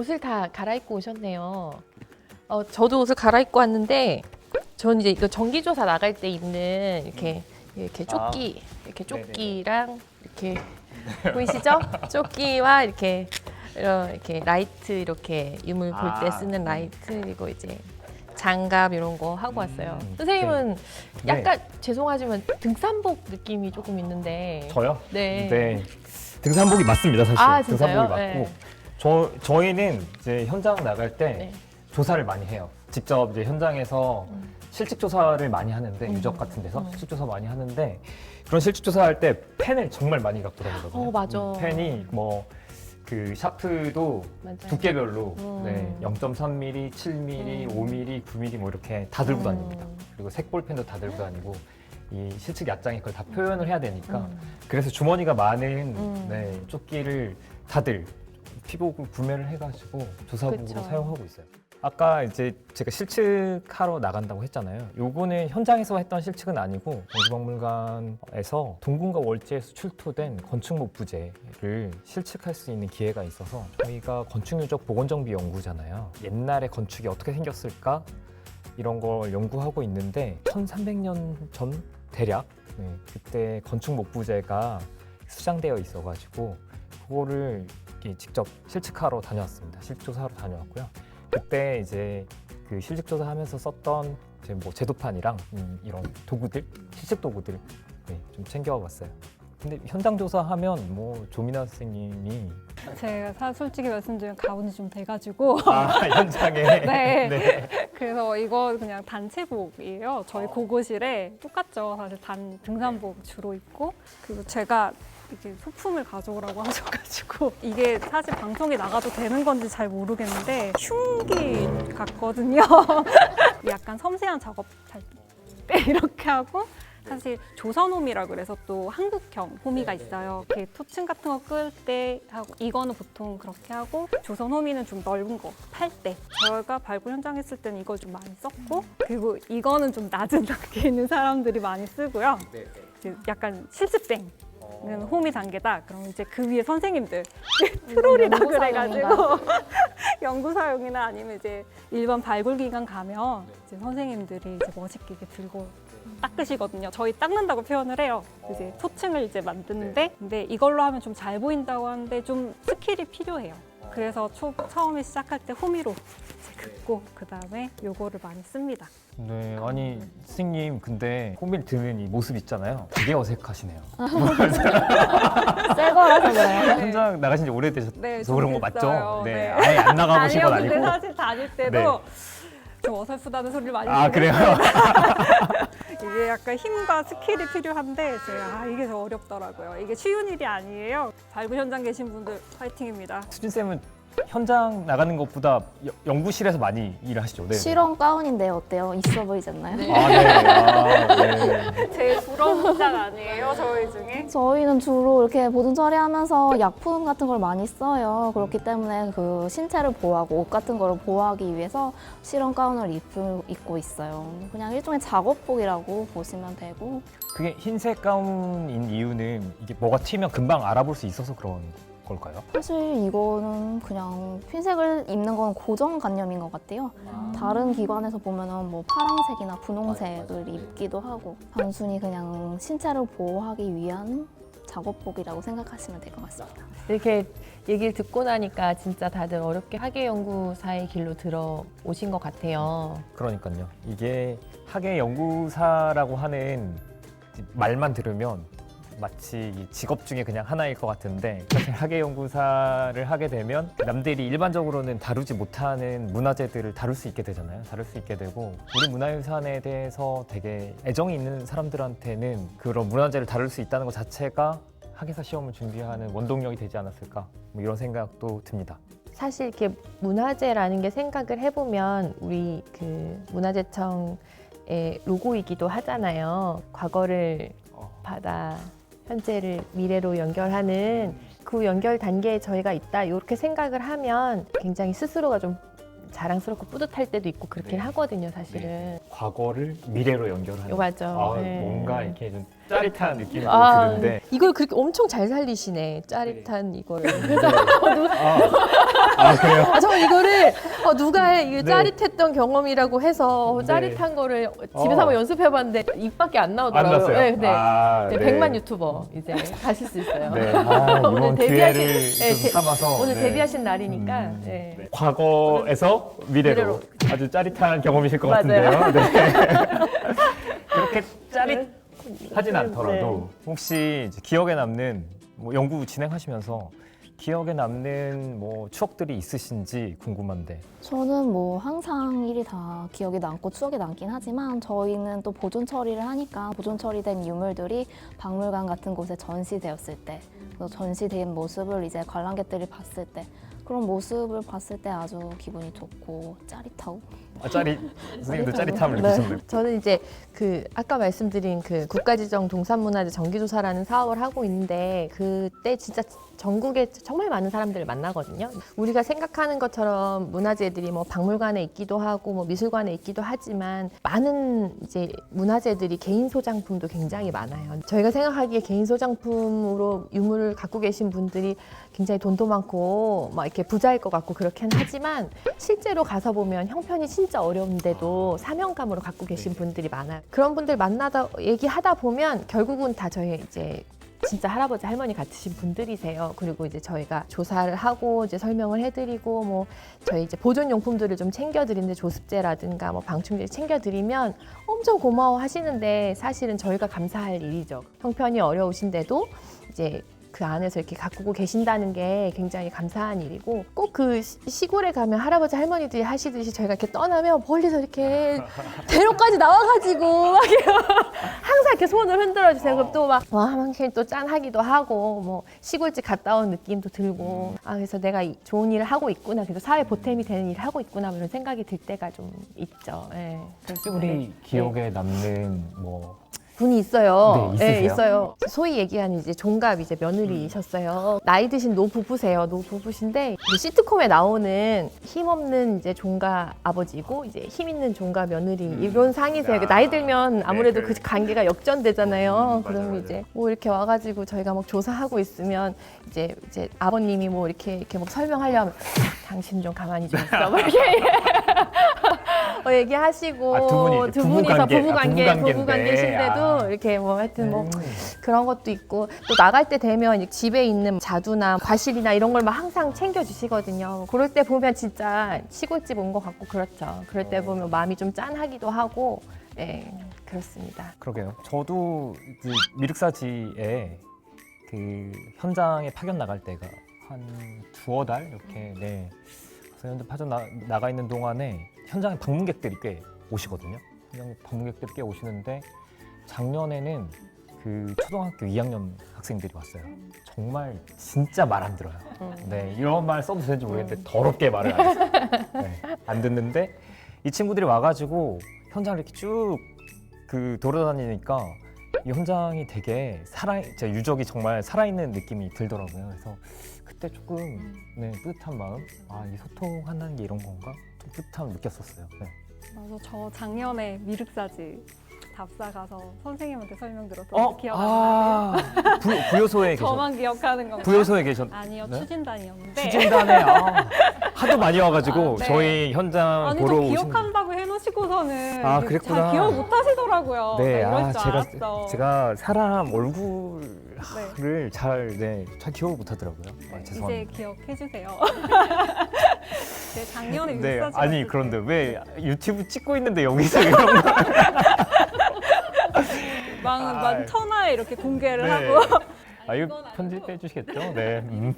옷을 다 갈아입고 오셨네요. 어, 저도 옷을 갈아입고 왔는데 전 이제 이거 정기 조사 나갈 때 입는 이렇게 이렇게 조끼 이렇게. 조끼랑 이렇게 보이시죠? 조끼와 이렇게 이런 이렇게 라이트 이렇게 유물 볼 때 아. 쓰는 라이트 그리고 이제 장갑 이런 거 하고 왔어요. 음, 선생님은 네. 약간 죄송하지만 등산복 느낌이 조금 있는데. 저요? 네. 네. 등산복이 맞습니다, 사실. 아, 진짜요? 등산복이 맞고. 네. 저, 저희는 이제 현장 나갈 때 네. 조사를 많이 해요. 직접 이제 현장에서 음. 실직 조사를 많이 하는데 음. 유적 같은 데서 음. 실직 조사 많이 하는데 그런 실직 조사할 때 펜을 정말 많이 갖고 다니거든요. 어, 맞아. 음, 펜이 뭐 그 샤프도 맞아요. 두께별로 음. 네, 0.3mm, 7mm, 음. 5mm, 9mm 뭐 이렇게 다 들고 음. 다닙니다. 그리고 색볼펜도 다 들고 다니고 이 실측 야장에 그걸 다 표현을 해야 되니까 음. 그래서 주머니가 많은 음. 네, 조끼를 다들 피복을 구매를 해가지고 조사복으로 그쵸. 사용하고 있어요. 아까 이제 제가 실측하러 나간다고 했잖아요. 요거는 현장에서 했던 실측은 아니고 전시박물관에서 동군과 월지에서 출토된 건축목 부재를 실측할 수 있는 기회가 있어서 저희가 건축유적 보건정비 연구잖아요. 옛날에 건축이 어떻게 생겼을까 이런 걸 연구하고 있는데 1300년 전 대략 네, 그때 건축 목부재가 수장되어 있어가지고 그거를 직접 실측하러 다녀왔습니다. 실조사하러 다녀왔고요. 그때 이제 그 실직조사 하면서 썼던 이제 뭐 제도판이랑 음, 이런 도구들, 실측 도구들 네, 좀 챙겨왔어요. 근데 현장 조사하면 뭐 조민아 선생님이 제가 사- 솔직히 말씀드리면 가온이 좀 돼가지고 아 현장에 네. 그래서 이거 그냥 단체복이에요. 저희 고고실에 똑같죠. 사실 단 등산복 주로 입고 그리고 제가 이렇게 소품을 가져오라고 하셔가지고 이게 사실 방송에 나가도 되는 건지 잘 모르겠는데 흉기 같거든요. 약간 섬세한 작업할 때 이렇게 하고 사실 조선호미라 그래서 또 한국형 호미가 있어요. 이렇게 토층 같은 거 끌 때 하고 이거는 보통 그렇게 하고 조선호미는 좀 넓은 거 팔 때. 저희가 발굴 현장 했을 때는 이걸 좀 많이 썼고 그리고 이거는 좀 낮은 단계에 있는 사람들이 많이 쓰고요. 약간 실습생. 는 호미 단계다. 그럼 이제 그 위에 선생님들 트롤이라 그래가지고 연구사용이나 아니면 이제 일반 발굴 기관 가면 이제 선생님들이 이제 멋있게 이렇게 들고 닦으시거든요. 저희 닦는다고 표현을 해요. 이제 토층을 이제 만드는데 근데 이걸로 하면 좀 잘 보인다고 하는데 좀 스킬이 필요해요. 그래서 초, 처음에 시작할 때 호미로 이제 긋고 그 다음에 요거를 많이 씁니다. 네, 아니 선생님 근데 호밀 드는 이 모습 있잖아요. 되게 어색하시네요. 새 거라서 그래요. 현장 나가신 지 오래되셔서 네, 그런 거 됐어요. 맞죠? 네, 네. 아예 안 나가보신 건 아니요, 근데 아니고. 사실 다닐 때도 네. 좀 어설프다는 소리를 많이 아 듣긴 그래요? 이게 약간 힘과 스킬이 필요한데 제가 아, 이게 더 어렵더라고요. 이게 쉬운 일이 아니에요. 발굴 현장 계신 분들 파이팅입니다. 수진 쌤은 현장 나가는 것보다 여- 연구실에서 많이 일하시죠? 네. 실험 가운인데 어때요? 있어 보이지 않나요? 네. 아 네. 아, 네. 제일 부러운 현장 아니에요, 저희 중에? 저희는 주로 이렇게 보존 처리하면서 약품 같은 걸 많이 써요. 그렇기 때문에 그 신체를 보호하고 옷 같은 거를 보호하기 위해서 실험 가운을 입고, 입고 있어요. 그냥 일종의 작업복이라고 보시면 되고 그게 흰색 가운인 이유는 이게 뭐가 튀면 금방 알아볼 수 있어서 그런 걸까요? 사실 이거는 그냥 흰색을 입는 건 고정관념인 것 같아요. 다른 기관에서 보면은 뭐 파란색이나 분홍색을 입기도 하고 단순히 그냥 신체를 보호하기 위한 작업복이라고 생각하시면 될 것 같습니다. 이렇게 얘기를 듣고 나니까 진짜 다들 어렵게 학예 연구사의 길로 들어오신 것 같아요. 그러니까요. 이게 학예 연구사라고 하는 말만 들으면 마치 이 직업 중에 그냥 하나일 것 같은데 사실 학예 연구사를 하게 되면 남들이 일반적으로는 다루지 못하는 문화재들을 다룰 수 있게 되잖아요. 다룰 수 있게 되고 우리 문화유산에 대해서 되게 애정이 있는 사람들한테는 그런 문화재를 다룰 수 있다는 것 자체가 학예사 시험을 준비하는 원동력이 되지 않았을까 뭐 이런 생각도 듭니다. 사실 이렇게 문화재라는 게 생각을 해보면 우리 그 문화재청의 로고이기도 하잖아요. 과거를 어, 바다, 현재를 미래로 연결하는 그 연결 단계에 저희가 있다. 이렇게 생각을 하면 굉장히 스스로가 좀 자랑스럽고 뿌듯할 때도 있고 그렇긴 네. 하거든요, 사실은. 과거를 미래로 연결하는 요 맞죠. 아, 네. 뭔가 이렇게 좀 짜릿한 느낌이 아, 드는데 이걸 그렇게 엄청 잘 살리시네. 짜릿한 이거를. 아 그래요? 아, 저 이거를 어, 누가 해, 네. 짜릿했던 경험이라고 해서 네. 짜릿한 거를 집에서 어. 한번 연습해봤는데 입 밖에 안안 나오더라고요. 났어요? 네, 네. 아, 네, 100만 유튜버 이제 가실 수 있어요. 네, 아, 데뷔하신- 기회를 네, 좀 데- 삼아서 오늘 네. 데뷔하신 날이니까. 음, 네. 네. 과거에서 미래로, 미래로. 아주 짜릿한 경험이실 것 맞아요. 같은데요. 네. 그렇게 짜릿하진 않더라도 혹시 이제 기억에 남는 뭐 연구 진행하시면서 기억에 남는 뭐 추억들이 있으신지 궁금한데. 저는 뭐 항상 일이 다 기억에 남고 추억에 남긴 하지만 저희는 또 보존 처리를 하니까 보존 처리된 유물들이 박물관 같은 곳에 전시되었을 때, 또 전시된 모습을 이제 관람객들이 봤을 때 그런 모습을 봤을 때 아주 기분이 좋고 짜릿하고 아, 짜릿 선생님도 짜릿함을 네. 느끼셨나요? 저는 이제 그 아까 말씀드린 그 국가지정 동산문화재 정기조사라는 사업을 하고 있는데 그때 진짜 전국에 정말 많은 사람들을 만나거든요. 우리가 생각하는 것처럼 문화재들이 뭐 박물관에 있기도 하고 뭐 미술관에 있기도 하지만 많은 이제 문화재들이 개인 소장품도 굉장히 많아요. 저희가 생각하기에 개인 소장품으로 유물을 갖고 계신 분들이 굉장히 돈도 많고 막 이렇게 부자일 것 같고 그렇긴 하지만 실제로 가서 보면 형편이 진짜 어려운데도 사명감으로 갖고 계신 분들이 많아요. 그런 분들 만나다 얘기하다 보면 결국은 다 저희 이제 진짜 할아버지 할머니 같으신 분들이세요. 그리고 이제 저희가 조사를 하고 이제 설명을 해드리고 뭐 저희 이제 보존 용품들을 좀 챙겨드리는데 조습제라든가 뭐 방충제 챙겨드리면 엄청 고마워 하시는데 사실은 저희가 감사할 일이죠. 형편이 어려우신데도 이제 그 안에서 이렇게 가꾸고 계신다는 게 굉장히 감사한 일이고 꼭 그 시골에 가면 할아버지 할머니들이 하시듯이 저희가 이렇게 떠나면 멀리서 이렇게 대로까지 나와가지고 막 이렇게 항상 이렇게 손을 흔들어 주세요. 그럼 또 막와 한번 또 짠하기도 하고 뭐 시골집 갔다 온 느낌도 들고 아 그래서 내가 이- 좋은 일을 하고 있구나 그래서 사회 보탬이 되는 일을 하고 있구나 뭐 이런 생각이 들 때가 좀 있죠. 예. 네. 기억에 남는 뭐 분이 있어요. 네, 있으세요? 있어요. 소위 얘기하는 이제 종갑 이제 며느리셨어요. 나이 드신 노 부부세요. 노 부부신데 시트콤에 나오는 힘 없는 이제 종가 아버지고 이제 힘 있는 종가 며느리 이런 상이세요. 아. 나이 들면 아무래도 네, 그 그- 관계가 역전되잖아요. 음, 맞아요, 그러면 맞아요. 이제 뭐 이렇게 와가지고 저희가 막 조사하고 있으면 이제 이제 아버님이 뭐 이렇게 이렇게 막 설명하려면 당신 좀 가만히 좀 있어. 뭐 이렇게 어, 얘기하시고 아, 두 분이 두 분이서 관계, 부부 아, 관계 부부 부부 관계인데. 관계신데도 아. 이렇게 뭐 하여튼 뭐 음. 그런 것도 있고 또 나갈 때 되면 집에 있는 자두나 과실이나 이런 걸 막 항상 챙겨 주시거든요. 그럴 때 보면 진짜 시골집 온 것 같고 그렇죠. 그럴 때 보면 마음이 좀 짠하기도 하고 예 그렇습니다. 그러게요. 저도 그 미륵사지에 그 현장에 파견 나갈 때가 한 두어 달 이렇게 네. 그래서 현장 파견 나, 나가 있는 동안에 현장에 방문객들이 꽤 오시거든요. 현장에 방문객들이 꽤 오시는데 작년에는 그 초등학교 2학년 학생들이 왔어요. 정말 진짜 말 안 들어요. 음. 네, 이런 말 써도 되는지 모르겠는데 더럽게 말을 안 했어요. 네, 안 듣는데 이 친구들이 와가지고 현장을 이렇게 쭉 그 돌아다니니까 이 현장이 되게 살아, 제 유적이 정말 살아있는 느낌이 들더라고요. 그래서 그때 조금 네, 뿌듯한 마음, 아, 이 소통한다는 게 이런 건가? 좀 뿌듯함을 느꼈었어요. 네. 맞아, 저 작년에 미륵사지 답사 가서 선생님한테 설명드렸던 어, 기억 안 나요? 아, 부, 부요소에 계셨, 저만 기억하는 건가요? 부요소에 계셨, 아니요, 네? 추진단이었는데. 추진단에 아, 하도 많이 와가지고 아, 네. 저희 현장 아니, 보러 저 오신 기억한다고 해놓으시고서는 아, 이게 그랬구나. 잘 기억 못 하시더라고요. 네, 나 이럴 아, 줄 제가 알았어. 제가 사람 얼굴을 잘, 네, 잘 기억을 못 하더라고요. 아, 네, 이제 죄송합니다. 기억해 주세요. 네, 작년에 네, 미륵사지 아니 그런데 때왜 유튜브 찍고 있는데 여기서 이런 거? 망, 아, 만 천하에 이렇게 공개를 네. 하고 아 이거. 편집해 주시겠죠? 네. 음.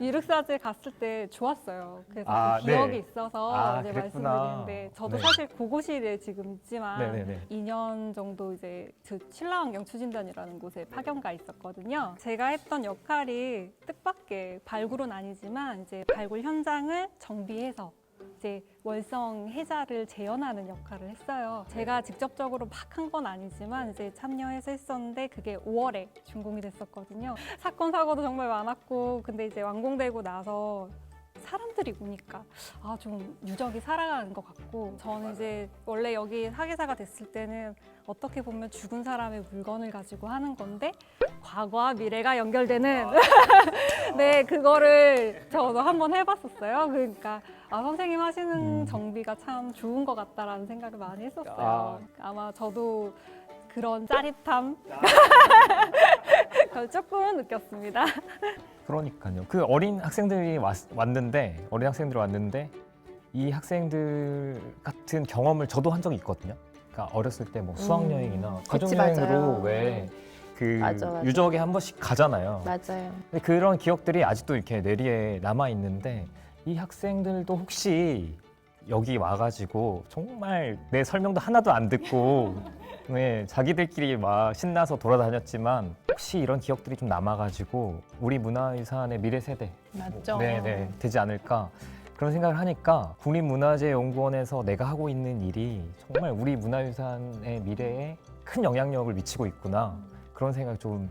미륵사지 갔을 때 좋았어요. 그래서 아, 그 기억이 네. 있어서 아, 이제 그랬구나. 말씀드리는데 저도 네. 사실 고고실에 지금 있지만 네네네. 2년 정도 이제 그 신라환경 추진단이라는 곳에 파견가 있었거든요. 제가 했던 역할이 뜻밖의 발굴은 아니지만 이제 발굴 현장을 정비해서 이제 월성 해자를 재현하는 역할을 했어요. 제가 직접적으로 막 한 건 아니지만 이제 참여해서 했었는데 그게 5월에 준공이 됐었거든요. 사건 사고도 정말 많았고 근데 이제 완공되고 나서 사람들이 오니까 아 좀 유적이 살아가는 것 같고 저는 이제 원래 여기 사계사가 됐을 때는 어떻게 보면 죽은 사람의 물건을 가지고 하는 건데 과거와 미래가 연결되는 네 그거를 저도 한번 해봤었어요. 그러니까 아 선생님 하시는 음. 정비가 참 좋은 것 같다라는 생각을 많이 했었어요. 아. 아마 저도 그런 짜릿함 그걸 조금은 느꼈습니다. 그러니까요. 그 어린 학생들이 왔, 왔는데 어린 학생들이 왔는데 이 학생들 같은 경험을 저도 한 적이 있거든요. 그러니까 어렸을 때 뭐 수학 음. 여행이나 그치, 가족 여행으로 맞아요. 왜 그 맞아, 맞아. 유적에 한 번씩 가잖아요. 맞아요. 근데 그런 기억들이 아직도 이렇게 뇌리에 남아 있는데 이 학생들도 혹시 여기 와가지고 정말 내 설명도 하나도 안 듣고 네, 자기들끼리 막 신나서 돌아다녔지만 혹시 이런 기억들이 좀 남아가지고 우리 문화유산의 미래 세대 맞죠. 네, 네, 되지 않을까 그런 생각을 하니까 국립문화재연구원에서 내가 하고 있는 일이 정말 우리 문화유산의 미래에 큰 영향력을 미치고 있구나 그런 생각 좀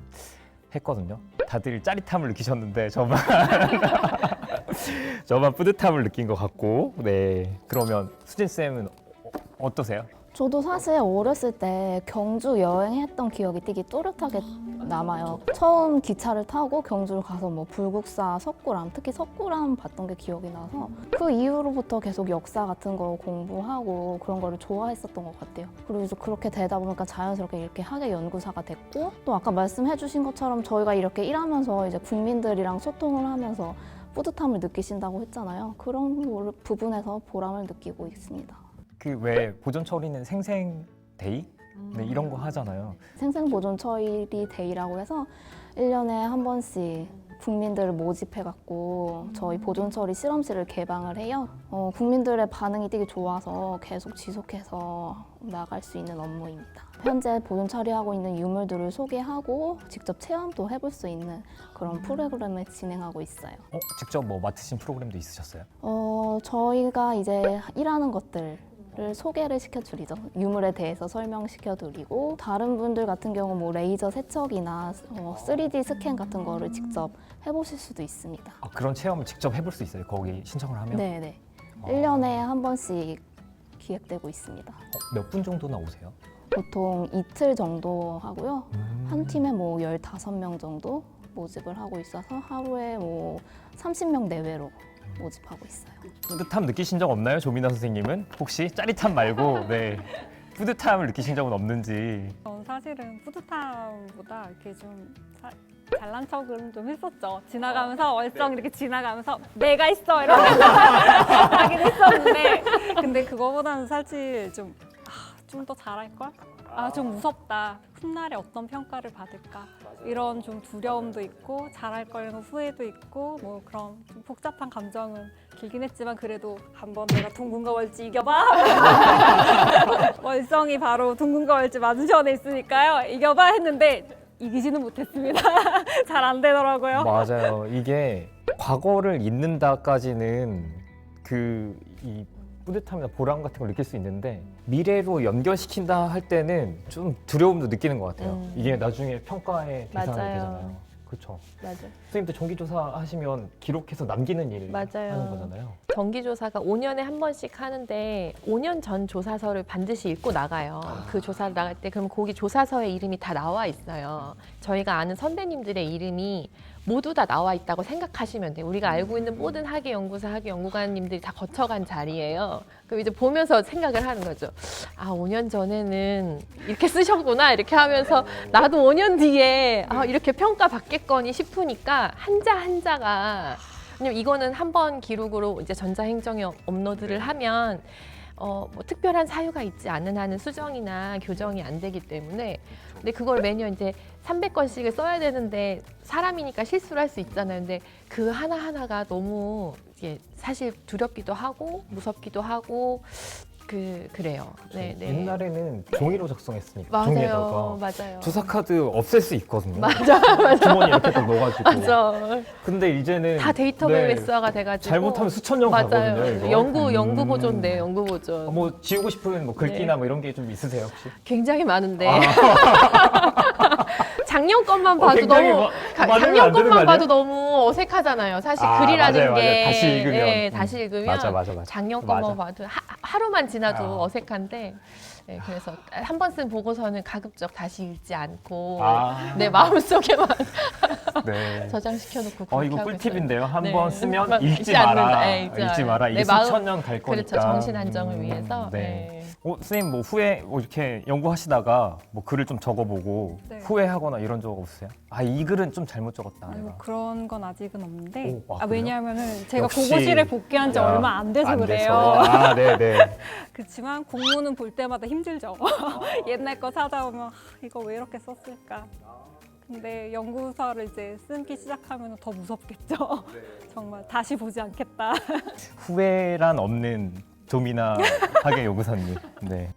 했거든요. 다들 짜릿함을 느끼셨는데 저만 저만 뿌듯함을 느낀 것 같고 네 그러면 수진 쌤은 어- 어떠세요? 저도 사실 어렸을 때 경주 여행했던 기억이 되게 또렷하게 남아요. 처음 기차를 타고 경주를 가서 뭐 불국사, 석굴암, 특히 석굴암 봤던 게 기억이 나서 그 이후로부터 계속 역사 같은 거 공부하고 그런 거를 좋아했었던 것 같아요. 그리고 이제 그렇게 되다 보니까 자연스럽게 이렇게 학예 연구사가 됐고 또 아까 말씀해주신 것처럼 저희가 이렇게 일하면서 이제 국민들이랑 소통을 하면서 뿌듯함을 느끼신다고 했잖아요. 그런 부분에서 보람을 느끼고 있습니다. 그 왜 보존 처리는 생생 데이 네, 이런 거 하잖아요. 생생보존 처리 데이라고 해서 1년에 한 번씩 국민들을 모집해갖고 저희 보존 처리 실험실을 개방을 해요. 어, 국민들의 반응이 되게 좋아서 계속 지속해서 나갈 수 있는 업무입니다. 현재 보존 처리하고 있는 유물들을 소개하고 직접 체험도 해볼 수 있는 그런 프로그램을 진행하고 있어요. 어, 직접 뭐 맡으신 프로그램도 있으셨어요? 어, 저희가 이제 일하는 것들 을 소개를 시켜드리죠. 유물에 대해서 설명시켜드리고 다른 분들 같은 경우 뭐 레이저 세척이나 어, 3D 스캔 같은 거를 직접 해보실 수도 있습니다. 아, 그런 체험을 직접 해볼 수 있어요. 거기 신청을 하면 네네. 어, 1년에 한 번씩 기획되고 있습니다. 몇 분 정도나 오세요? 보통 이틀 정도 하고요. 음. 한 팀에 뭐 15명 정도 모집을 하고 있어서 하루에 뭐 30명 내외로 모집하고 있어요. 뿌듯함 느끼신 적 없나요, 조민아 선생님은? 혹시 짜릿함 말고 네 뿌듯함을 느끼신 적은 없는지. 전 사실은 뿌듯함보다 이렇게 좀 사- 잘난 척은 좀 했었죠. 지나가면서 얼쩡 이렇게 지나가면서 내가 있어 이러면서 하긴 했었는데 근데 그거보다는 사실 좀 좀 더 잘할 걸? 아 좀 무섭다. 훗날에 어떤 평가를 받을까? 이런 좀 두려움도 있고 잘할 거라는 후회도 있고 뭐 그런 좀 복잡한 감정은 길긴 했지만 그래도 한번 내가 둥근과 월지 이겨봐. 월성이 바로 둥근과 월지 맞은편에 있으니까요. 이겨봐 했는데 이기지는 못했습니다. 잘 안 되더라고요. 맞아요. 이게 과거를 잊는다까지는 그 이 뿌듯함이나 보람 같은 걸 느낄 수 있는데 미래로 연결시킨다 할 때는 좀 두려움도 느끼는 것 같아요. 음. 이게 나중에 평가의 대상이 맞아요. 되잖아요. 그렇죠. 맞아요. 선생님도 정기조사 하시면 기록해서 남기는 일 맞아요. 하는 거잖아요. 정기조사가 5년에 한 번씩 하는데 5년 전 조사서를 반드시 읽고 나가요. 그 조사를 나갈 때 그럼 거기 조사서에 이름이 다 나와 있어요. 저희가 아는 선배님들의 이름이 모두 다 나와 있다고 생각하시면 돼요. 우리가 알고 있는 모든 학예 연구사, 학예 연구관님들이 다 거쳐간 자리예요. 그럼 이제 보면서 생각을 하는 거죠. 아, 5년 전에는 이렇게 쓰셨구나. 이렇게 하면서 나도 5년 뒤에 아, 이렇게 평가 받겠거니 싶으니까 한자 한자가 왜냐면 이거는 한 번 기록으로 이제 전자행정에 업로드를 하면 어, 뭐 특별한 사유가 있지 않는 한은 수정이나 교정이 안 되기 때문에 근데 그걸 매년 이제 300건씩을 써야 되는데 사람이니까 실수를 할 수 있잖아요. 근데 그 하나하나가 너무 이게 사실 두렵기도 하고 무섭기도 하고 그 그래요. 네, 네. 옛날에는 종이로 작성했으니까 맞아요. 종이에다가 맞아요. 조사 카드 없앨 수 있거든요. 맞아. 주머니 이렇게 딱 넣어가지고. 맞아. 근데 이제는 다 데이터베이스 네, 매스화가 돼가지고 잘못하면 수천 년 가거든요. 맞아요. 이거. 연구 음. 연구 보존돼 연구 보존. 어, 뭐 지우고 싶은 뭐 글귀나 네. 뭐 이런 게 좀 있으세요 혹시? 굉장히 많은데 아. 작년 것만 어, 봐도 굉장히 너무 뭐- 가- 작년 안 되는 거 것만 아니야? 봐도 너무 어색하잖아요. 사실 아, 글이라는 맞아요, 게 맞아요. 다시 읽으면. 예, 음. 다시 읽으면 맞아, 맞아, 맞아. 작년 맞아. 것만 봐도 하, 하루만 지나도 아. 어색한데 예, 그래서 한 번 쓴 보고서는 가급적 다시 읽지 않고 아. 내 마음속에만 네. 저장시켜놓고 어 그렇게 이거 꿀팁인데요. 한 네. 번 쓰면 한번 읽지 읽지 마라. 않는다. 네, 읽지 읽지 마라. 마라. 이게 내 마음- 수천 년 갈 거니까. 그렇죠 정신 안정을 음, 위해서 네. 네. 어, 선생님 뭐 후에 뭐 이렇게 연구하시다가 뭐 글을 좀 적어보고 네. 후회하거나 이런 적 없으세요? 아 이 글은 좀 잘못 적었다. 아니고 내가. 그런 건 아직은 없는데 오, 아, 아, 그래요? 왜냐하면은 제가 역시. 고고실에 복귀한 지 야, 얼마 안 돼서 안 그래요. 아 네네. 그렇지만 공문은 볼 때마다 힘들죠. 옛날 거 찾아오면 아, 이거 왜 이렇게 썼을까. 근데 연구서를 이제 쓰기 시작하면 더 무섭겠죠. 정말 다시 보지 않겠다. 후회란 없는 조미나 학예 요구사님. 네.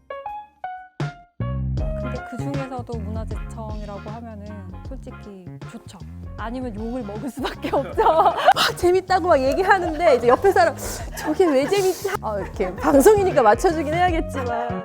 근데 그 중에서도 문화재청이라고 하면은 솔직히 좋죠. 아니면 욕을 먹을 수밖에 없죠. 막 재밌다고 막 얘기하는데 이제 옆에 사람 저게 왜 재밌지? 어, 이렇게 방송이니까 맞춰주긴 해야겠지만